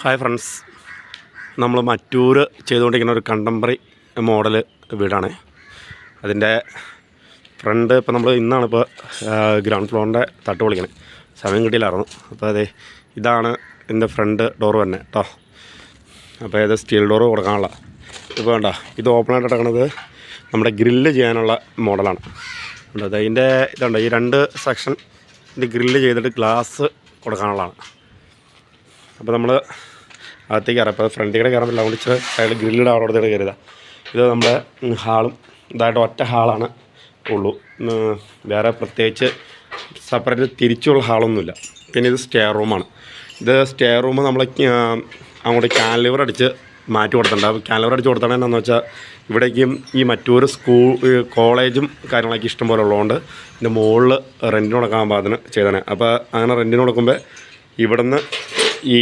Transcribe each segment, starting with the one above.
Hi friends നമ്മൾ മറ്റൂർ ചെയ്തുകൊണ്ടിരിക്കുന്ന ഒരു കണ്ടംപററി മോഡൽ വീടാണ്. അതിന്റെ ഫ്രണ്ട് ഇപ്പോൾ നമ്മൾ ഇന്നാണ് ഇപ്പോൾ ഗ്രൗണ്ട് ഫ്ലോറിന്റെ തട്ട് പൊളിക്കണേ. സമയം കിട്ടിയില്ലായിരുന്നു. അപ്പോൾ അതെ ഇതാണ് ഇതിന്റെ ഫ്രണ്ട് ഡോർ തന്നെ കേട്ടോ അപ്പോൾ ഇത് സ്റ്റീൽ ഡോർ കൊടുക്കാനുള്ള. ഇപ്പോൾ വേണ്ട ഇത് ഓപ്പണായിട്ട് കിടക്കുന്നത് നമ്മുടെ ഗ്രില്ല് ചെയ്യാനുള്ള മോഡലാണ് ഉണ്ട് അത് അതിന്റെ ഇതുണ്ട് ഈ രണ്ട് സെക്ഷൻ ഇത് ഗ്രില്ല് ചെയ്തിട്ട് ഗ്ലാസ് കൊടുക്കാനുള്ളതാണ്. അപ്പോൾ നമ്മൾ അകത്തേക്ക് കയറാം. അപ്പോൾ ഫ്രണ്ടിൽ കൂടെ കയറാൻ പറ്റില്ല അതുകൊണ്ട് ഇച്ചിരി ഗ്രില്ലിടെ അവിടെ അടുത്തേക്ക് കയറിയതാണ് ഇത് നമ്മുടെ ഹാളും ഇതായിട്ട് ഒറ്റ ഹാളാണ് ഉള്ളൂ. വേറെ പ്രത്യേകിച്ച് സെപ്പറേറ്റ് തിരിച്ചുള്ള ഹാളൊന്നുമില്ല. പിന്നെ ഇത് സ്റ്റെയർ റൂമാണ് ഇത് സ്റ്റെയർ റൂം നമ്മൾ അങ്ങോട്ട് കാൻലിവർ അടിച്ച് മാറ്റി കൊടുത്തിട്ടുണ്ട്. അപ്പോൾ കാൻലിവർ അടിച്ച് കൊടുത്തത് എന്താണെന്ന് വെച്ചാൽ ഇവിടേക്കും ഈ മറ്റൊരു സ്കൂൾ കോളേജും കാര്യങ്ങളൊക്കെ ഇഷ്ടം പോലെ ഉള്ളതുകൊണ്ട് ഇതിന്റെ മുകളിൽ റെന്റിന് കൊടുക്കാൻ പാകത്തിന് ചെയ്തതാണ് അപ്പോൾ അങ്ങനെ റെന്റിന് കൊടുക്കുമ്പോൾ ഇവിടുന്ന് ഈ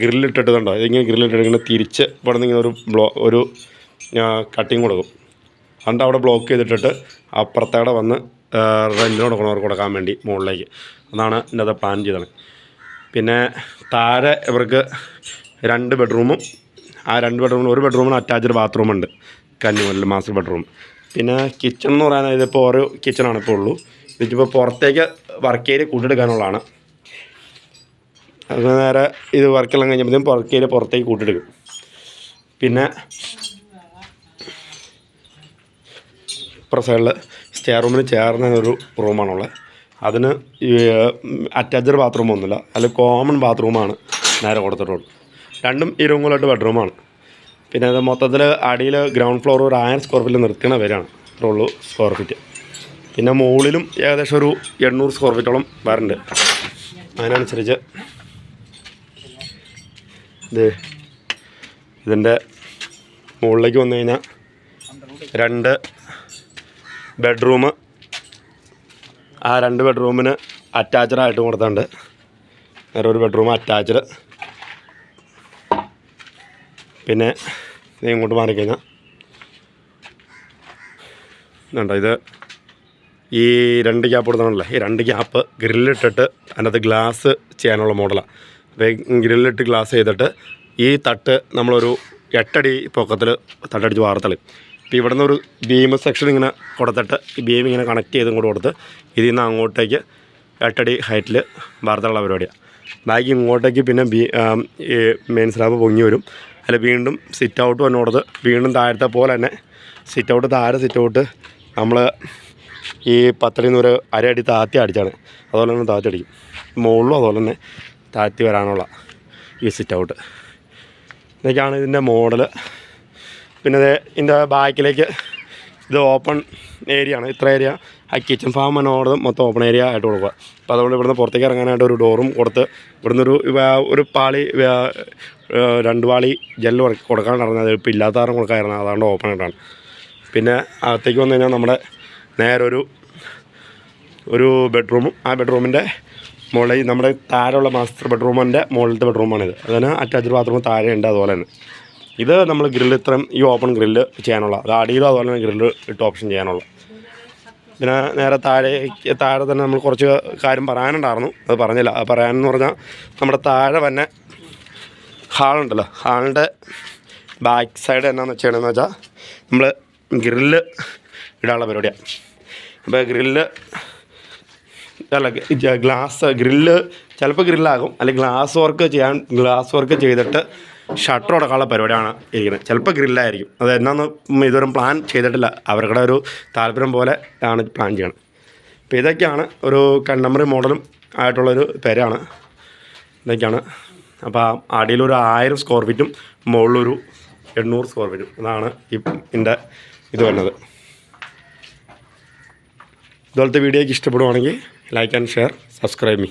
ഗ്രില്ലിട്ടിട്ട് കണ്ടോ ഇതിങ്ങനെ ഗ്രില്ലിട്ടിട്ട് ഇങ്ങനെ തിരിച്ച് ഇവിടെ നിന്ന് ഇങ്ങനെ ഒരു ബ്ലോ ഒരു കട്ടിങ് കൊടുക്കും. എന്നിട്ട് അവിടെ ബ്ലോക്ക് ചെയ്തിട്ടിട്ട് അപ്പുറത്തേടെ വന്ന് റെന്റിന് കൊടുക്കണവർക്ക് കൊടുക്കാൻ വേണ്ടി മുകളിലേക്ക്. അതാണ് അത് പ്ലാൻ ചെയ്തത്. പിന്നെ താഴെ ഇവർക്ക് രണ്ട് ബെഡ്റൂമും ആ രണ്ട് ബെഡ്റൂമിൽ ഒരു ബെഡ്റൂമിന് അറ്റാച്ച്ഡ് ബാത്റൂമുണ്ട് കന്നിമൂലിൽ മാസ്റ്റർ ബെഡ്റൂം പിന്നെ കിച്ചൺ എന്ന് പറയാനായത് ഇതിപ്പോൾ ഓരോ കിച്ചണാണ് ഇപ്പോൾ ഉള്ളൂ. ഇതിപ്പോൾ പുറത്തേക്ക് വർക്ക് ഏരിയ കൂട്ടിയെടുക്കാനുള്ളതാണ്. അത് നേരെ ഇത് വർക്കെല്ലാം കഴിഞ്ഞപ്പോഴത്തേക്കും പുറക്കയിൽ പുറത്തേക്ക് കൂട്ടിയെടുക്കും. പിന്നെ ഇപ്പുറ സൈഡിൽ സ്റ്റെയർ റൂമിന് ചേർന്ന ഒരു റൂമാണുള്ളത് അതിന് അറ്റാച്ച്ഡ് ബാത്റൂം ഒന്നുമില്ല. അതിൽ കോമൺ ബാത്റൂമാണ് നേരെ കൊടുത്തിട്ടുള്ളൂ രണ്ടും ഈ റൂമുകളായിട്ട് ബെഡ്റൂമാണ് പിന്നെ അത് മൊത്തത്തിൽ അടിയിൽ ഗ്രൗണ്ട് ഫ്ലോർ ഒരു ആയിരം സ്ക്വയർ ഫീറ്റ് നിർത്തുന്ന ഇത്രേ ഉള്ളൂ സ്ക്വയർ ഫീറ്റ് പിന്നെ മുകളിലും ഏകദേശം ഒരു എണ്ണൂറ് സ്ക്വയർ ഫീറ്റോളം വരുന്നുണ്ട് അതിനനുസരിച്ച് ഇത് ഇതിന്റെ മുകളിലേക്ക് വന്നു കഴിഞ്ഞാൽ രണ്ട് ബെഡ്റൂം. ആ രണ്ട് ബെഡ്റൂമിന് അറ്റാച്ച്ഡ് ആയിട്ട് കൊടുത്തിട്ടുണ്ട്. വേറെ ഒരു ബെഡ്റൂം അറ്റാച്ച്ഡ് പിന്നെ ഇത് ഇങ്ങോട്ട് മാറിക്കഴിഞ്ഞാൽ ഇതുണ്ടോ ഇത്? ഈ രണ്ട് ഗ്യാപ്പ് കൊടുത്തണല്ലേ ഈ രണ്ട് ഗ്യാപ്പ് ഗ്രില്ലിട്ടിട്ട് അതിനകത്ത് ഗ്ലാസ് ചെയ്യാനുള്ള മോഡലാണ് ഗ്രില്ലിട്ട് ഗ്ലാസ് ചെയ്തിട്ട് ഈ തട്ട് നമ്മളൊരു എട്ടടി പൊക്കത്തിൽ തട്ടടിച്ച് വാർത്തളി. ഇപ്പോൾ ഇവിടെ നിന്ന് ഒരു ബീം സെക്ഷൻ ഇങ്ങനെ കൊടുത്തിട്ട് ഈ ബീം ഇങ്ങനെ കണക്ട് ചെയ്തും കൂടെ കൊടുത്ത് ഇതിൽ നിന്ന് അങ്ങോട്ടേക്ക് എട്ടടി ഹൈറ്റിൽ വാർത്തകളുള്ള പരിപാടിയാണ് ബാക്കി ഇങ്ങോട്ടേക്ക് പിന്നെ ബീ ഈ മെയിൻ സ്ലാബ് പൊങ്ങി വരും. അതിൽ വീണ്ടും സിറ്റ് ഔട്ട് വന്നോടത്ത് വീണ്ടും താഴത്തെ പോലെ തന്നെ സിറ്റ് ഔട്ട് താഴെ സിറ്റ് ഔട്ട് നമ്മൾ ഈ പത്തടിയിൽ നിന്ന് ഒരു അര അടി താത്തി അടിച്ചാണ്. അതുപോലെ തന്നെ താത്തി അടിക്കും. മുകളിലും അതുപോലെ തന്നെ താത്തി വരാനുള്ള ഈ സിറ്റ് ഔട്ട് ഇതൊക്കെയാണ് ഇതിന്റെ മോഡൽ പിന്നെ ഇത് ഇതിന്റെ ബാക്കിലേക്ക് ഇത് ഓപ്പൺ ഏരിയ ആണ്. ഇത്ര ഏരിയ ആ കിച്ചൺ ഫാം എന്നോട് മൊത്തം ഓപ്പൺ ഏരിയ ആയിട്ട് കൊടുക്കുക. അപ്പോൾ അതുകൊണ്ട് ഇവിടുന്ന് പുറത്തേക്ക് ഇറങ്ങാനായിട്ട് ഒരു ഡോറും കൊടുത്ത് ഇവിടുന്ന് ഒരു ഒരു പാളി രണ്ട് പാളി ജെല്ല് വർക്ക് അത് ഇപ്പോൾ ഇല്ലാത്ത കാരണം കൊടുക്കാമായിരുന്നു അതുകൊണ്ട് ഓപ്പൺ ആയിട്ടാണ്. പിന്നെ അകത്തേക്ക് വന്നു കഴിഞ്ഞാൽ നമ്മുടെ നേരെ ഒരു ഒരു ബെഡ്റൂമും ആ ബെഡ്റൂമിന്റെ മുകളിൽ നമ്മുടെ താഴെയുള്ള മാസ്റ്റർ ബെഡ്റൂമിന്റെ മുകളിലത്തെ ബെഡ്റൂമാണിത് അതിന് അറ്റാച്ച്ഡ് ബാത്റൂം താഴെ ഉണ്ട് അതുപോലെ തന്നെ. ഇത് നമ്മൾ ഗ്രില്ല് ഇത്രയും ഈ ഓപ്പൺ ഗ്രില്ല് ചെയ്യാനുള്ള അത് അടിയിലും അതുപോലെ തന്നെ ഗ്രില്ല് ഇട്ട് ഓപ്ഷൻ ചെയ്യാനുള്ള. പിന്നെ നേരെ താഴേക്ക് താഴെ തന്നെ നമ്മൾ കുറച്ച് കാര്യം പറയാനുണ്ടായിരുന്നു. അത് പറഞ്ഞില്ല. അത് പറയാനെന്ന് പറഞ്ഞാൽ നമ്മുടെ താഴെ തന്നെ ഹാളുണ്ടല്ലോ ഹാളിന്റെ ബാക്ക് സൈഡ് എന്നാന്ന് വെച്ചാണെന്ന് വെച്ചാൽ നമ്മൾ ഗ്രില്ല് ഇടാനുള്ള പരിപാടിയാണ് അപ്പോൾ ഗ്രില്ല് അല്ല ഗ്ലാസ് ഗ്രില്ല് ചിലപ്പോൾ ഗ്രില്ലാകും. അല്ലെങ്കിൽ ഗ്ലാസ് വർക്ക് ചെയ്യാൻ ഗ്ലാസ് വർക്ക് ചെയ്തിട്ട് ഷട്ടർ അടക്കാനുള്ള പരിപാടിയാണ് ഇരിക്കുന്നത്. ചിലപ്പോൾ ഗ്രില്ലായിരിക്കും. അത് എന്നാന്ന് ഇതുവരെ പ്ലാൻ ചെയ്തിട്ടില്ല. അവരുടെ ഒരു താല്പര്യം പോലെ ആണ് പ്ലാൻ ചെയ്യണം അപ്പോൾ ഇതൊക്കെയാണ് ഒരു കണ്ടംപററി മോഡലും ആയിട്ടുള്ളൊരു പേരാണ്. ഇതൊക്കെയാണ്. അപ്പോൾ അടിയിലൊരു ആയിരം സ്ക്വയർ ഫീറ്റും മുകളിലൊരു എണ്ണൂറ് സ്ക്വയർ ഫീറ്റും അതാണ് ഈ ഇതിന്റെ ഇത് വരുന്നത്. ഇതുപോലത്തെ വീഡിയോയ്ക്ക് ഇഷ്ടപ്പെടുവാണെങ്കിൽ like and share subscribe me.